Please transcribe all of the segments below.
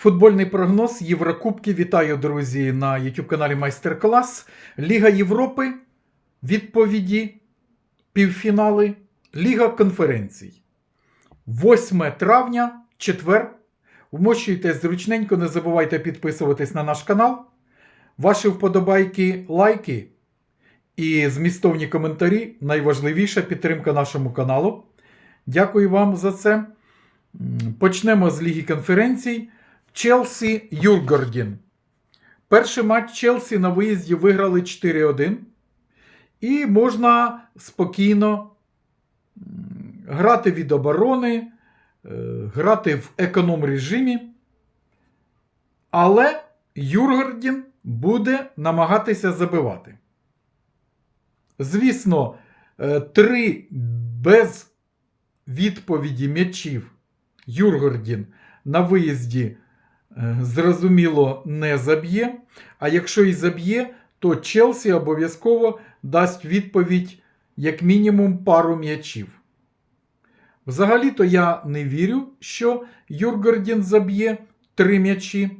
Футбольний прогноз Єврокубки. Вітаю, друзі, на YouTube каналі Майстер-клас. Ліга Європи. Відповіді, півфінали, Ліга конференцій. 8 травня, четвер. Вмощуйтесь зручненько, не забувайте підписуватись на наш канал. Ваші вподобайки, лайки і змістовні коментарі найважливіша підтримка нашому каналу. Дякую вам за це. Почнемо з Ліги конференцій. Челсі Юргордін. Перший матч Челсі на виїзді виграли 4-1. І можна спокійно грати від оборони, е, грати в економ режимі. Але Юргордін буде намагатися забивати. Звісно, е, три без відповіді м'ячів Юргордін на виїзді зрозуміло не заб'є. А якщо і заб'є, то Челсі обов'язково дасть відповідь як мінімум пару м'ячів. Взагалі-то я не вірю, що Юргордін заб'є три м'ячі.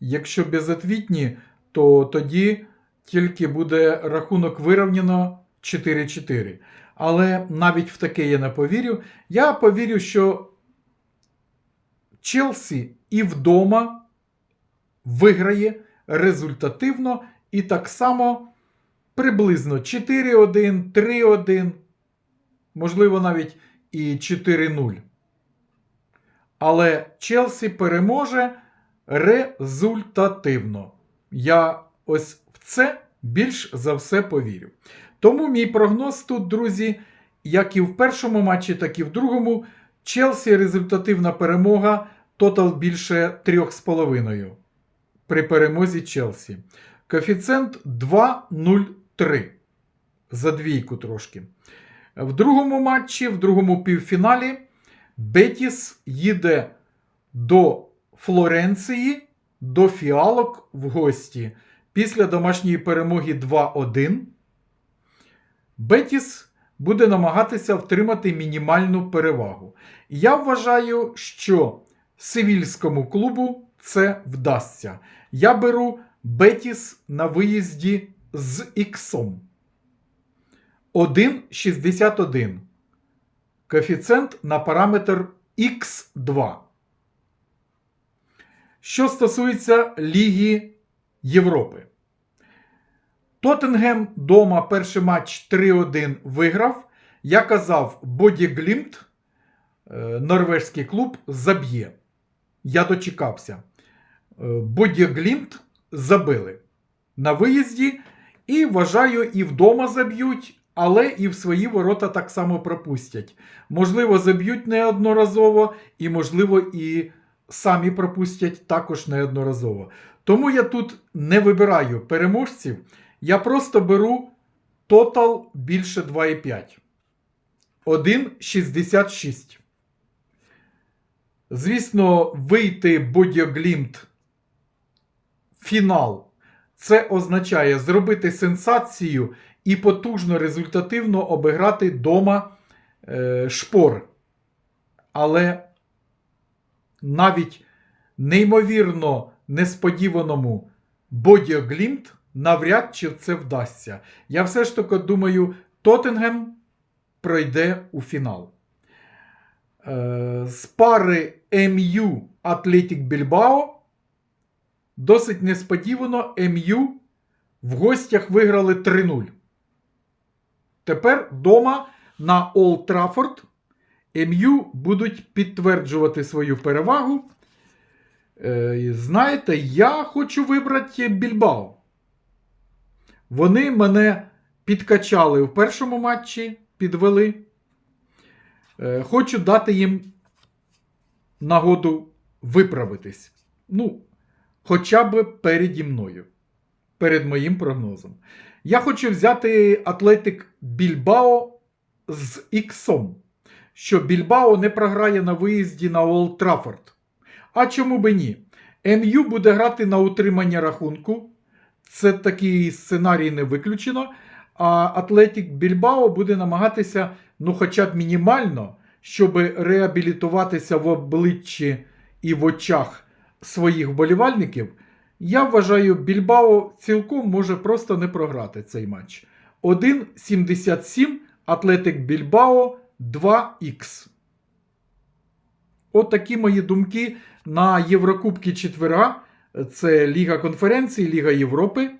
Якщо безотвітні, то тоді тільки буде рахунок вирівняно 4-4. Але навіть в таке я не повірю. Я повірю, що Челсі і вдома виграє результативно і так само приблизно 4-1, 3-1, можливо, навіть і 4-0. Але Челсі переможе результативно. Я ось в це більш за все повірю. Тому мій прогноз тут, друзі, як і в першому матчі, так і в другому. Челсі результативна перемога, тотал більше 3,5 при перемозі Челсі. Коефіцієнт 2,03 за двійку трошки. В другому матчі, в другому півфіналі, Бетіс їде до Флоренції, до фіалок в гості. Після домашньої перемоги 2-1. Бетіс буде намагатися втримати мінімальну перевагу. Я вважаю, що Севільському клубу це вдасться. Я беру Бетіс на виїзді з іксом. 1,61. Коефіцієнт на параметр Х2. Що стосується Ліги Європи. Тоттенгем дома перший матч 3-1 виграв. Я казав, Боді Глімт, е, норвежський клуб, заб'є. Я дочекався. Боді Глімт забили на виїзді. І вважаю, і вдома заб'ють, але і в свої ворота так само пропустять. Можливо, заб'ють неодноразово, і, можливо, і самі пропустять також неодноразово. Тому я тут не вибираю переможців. Я просто беру тотал більше 2,5. 1,66. Звісно, вийти Бодіоглімт фінал. Це означає зробити сенсацію і потужно результативно обіграти дома е, шпор. Але навіть неймовірно несподіваному Бодіоглімт навряд чи це вдасться. Я все ж таки думаю, Тоттенгем пройде у фінал. Е, з пари МЮ Атлетік Більбао досить несподівано МЮ в гостях виграли 3-0. Тепер вдома на Олд Траффорд МЮ будуть підтверджувати свою перевагу. Е, знаєте, я хочу вибрати Більбао. Вони мене підкачали в першому матчі, підвели. Е, Хочу дати їм нагоду виправитись. Ну, хоча б переді мною, перед моїм прогнозом. Я хочу взяти Атлетик Більбао з іксом, що Більбао не програє на виїзді на Олд Траффорд. А чому би ні? МЮ буде грати на утримання рахунку. Це такий сценарій не виключено. А Атлетік Більбао буде намагатися, ну, хоча б мінімально, щоб реабілітуватися в обличчі і в очах своїх вболівальників, я вважаю, Більбао цілком може просто не програти цей матч. 1,77 Атлетик Більбао 2х. От такі мої думки на Єврокубки четверга. Це Ліга конференцій, Ліга Європи.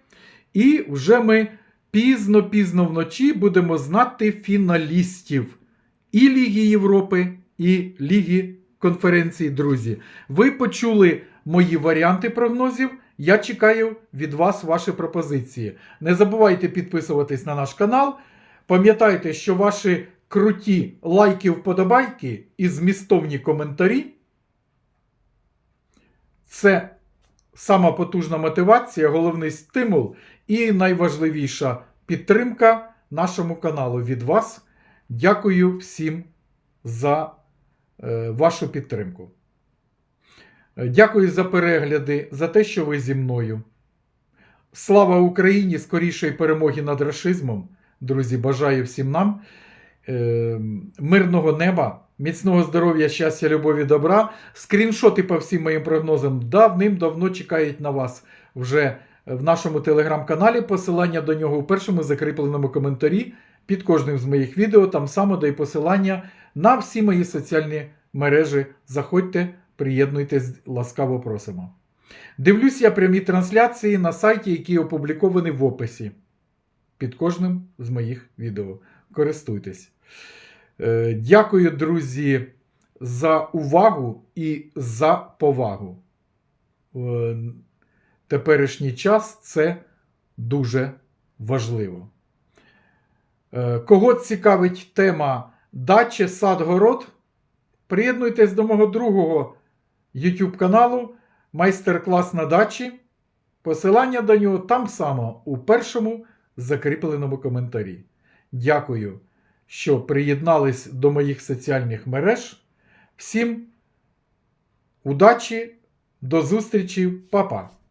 І вже ми пізно-пізно вночі будемо знати фіналістів і Ліги Європи, і Ліги конференцій, друзі. Ви почули мої варіанти прогнозів. Я чекаю від вас ваші пропозиції. Не забувайте підписуватись на наш канал. Пам'ятайте, що ваші круті лайки, вподобайки і змістовні коментарі це сама потужна мотивація, головний стимул і найважливіша підтримка нашому каналу від вас. Дякую всім за е, вашу підтримку. Е, Дякую за перегляди, за те, що ви зі мною. Слава Україні! Скорішої перемоги над рашизмом. Друзі, бажаю всім нам е, мирного неба, міцного здоров'я, щастя, любові, добра. Скріншоти по всім моїм прогнозам давним-давно чекають на вас вже в нашому телеграм-каналі. Посилання до нього у першому закріпленому коментарі під кожним з моїх відео. Там само дає посилання на всі мої соціальні мережі. Заходьте, приєднуйтесь, ласкаво просимо. Дивлюсь я прямі трансляції на сайті, які опубліковані в описі під кожним з моїх відео. Користуйтесь. Е, Дякую, друзі, за увагу і за повагу. В теперішній час це дуже важливо. Е, Кого цікавить тема дачі, сад, город, приєднуйтесь до мого другого YouTube каналу Майстер-клас на дачі. Посилання до нього там само у першому закріпленому коментарі. Дякую, що приєднались до моїх соціальних мереж. Всім удачі, до зустрічі, па-па!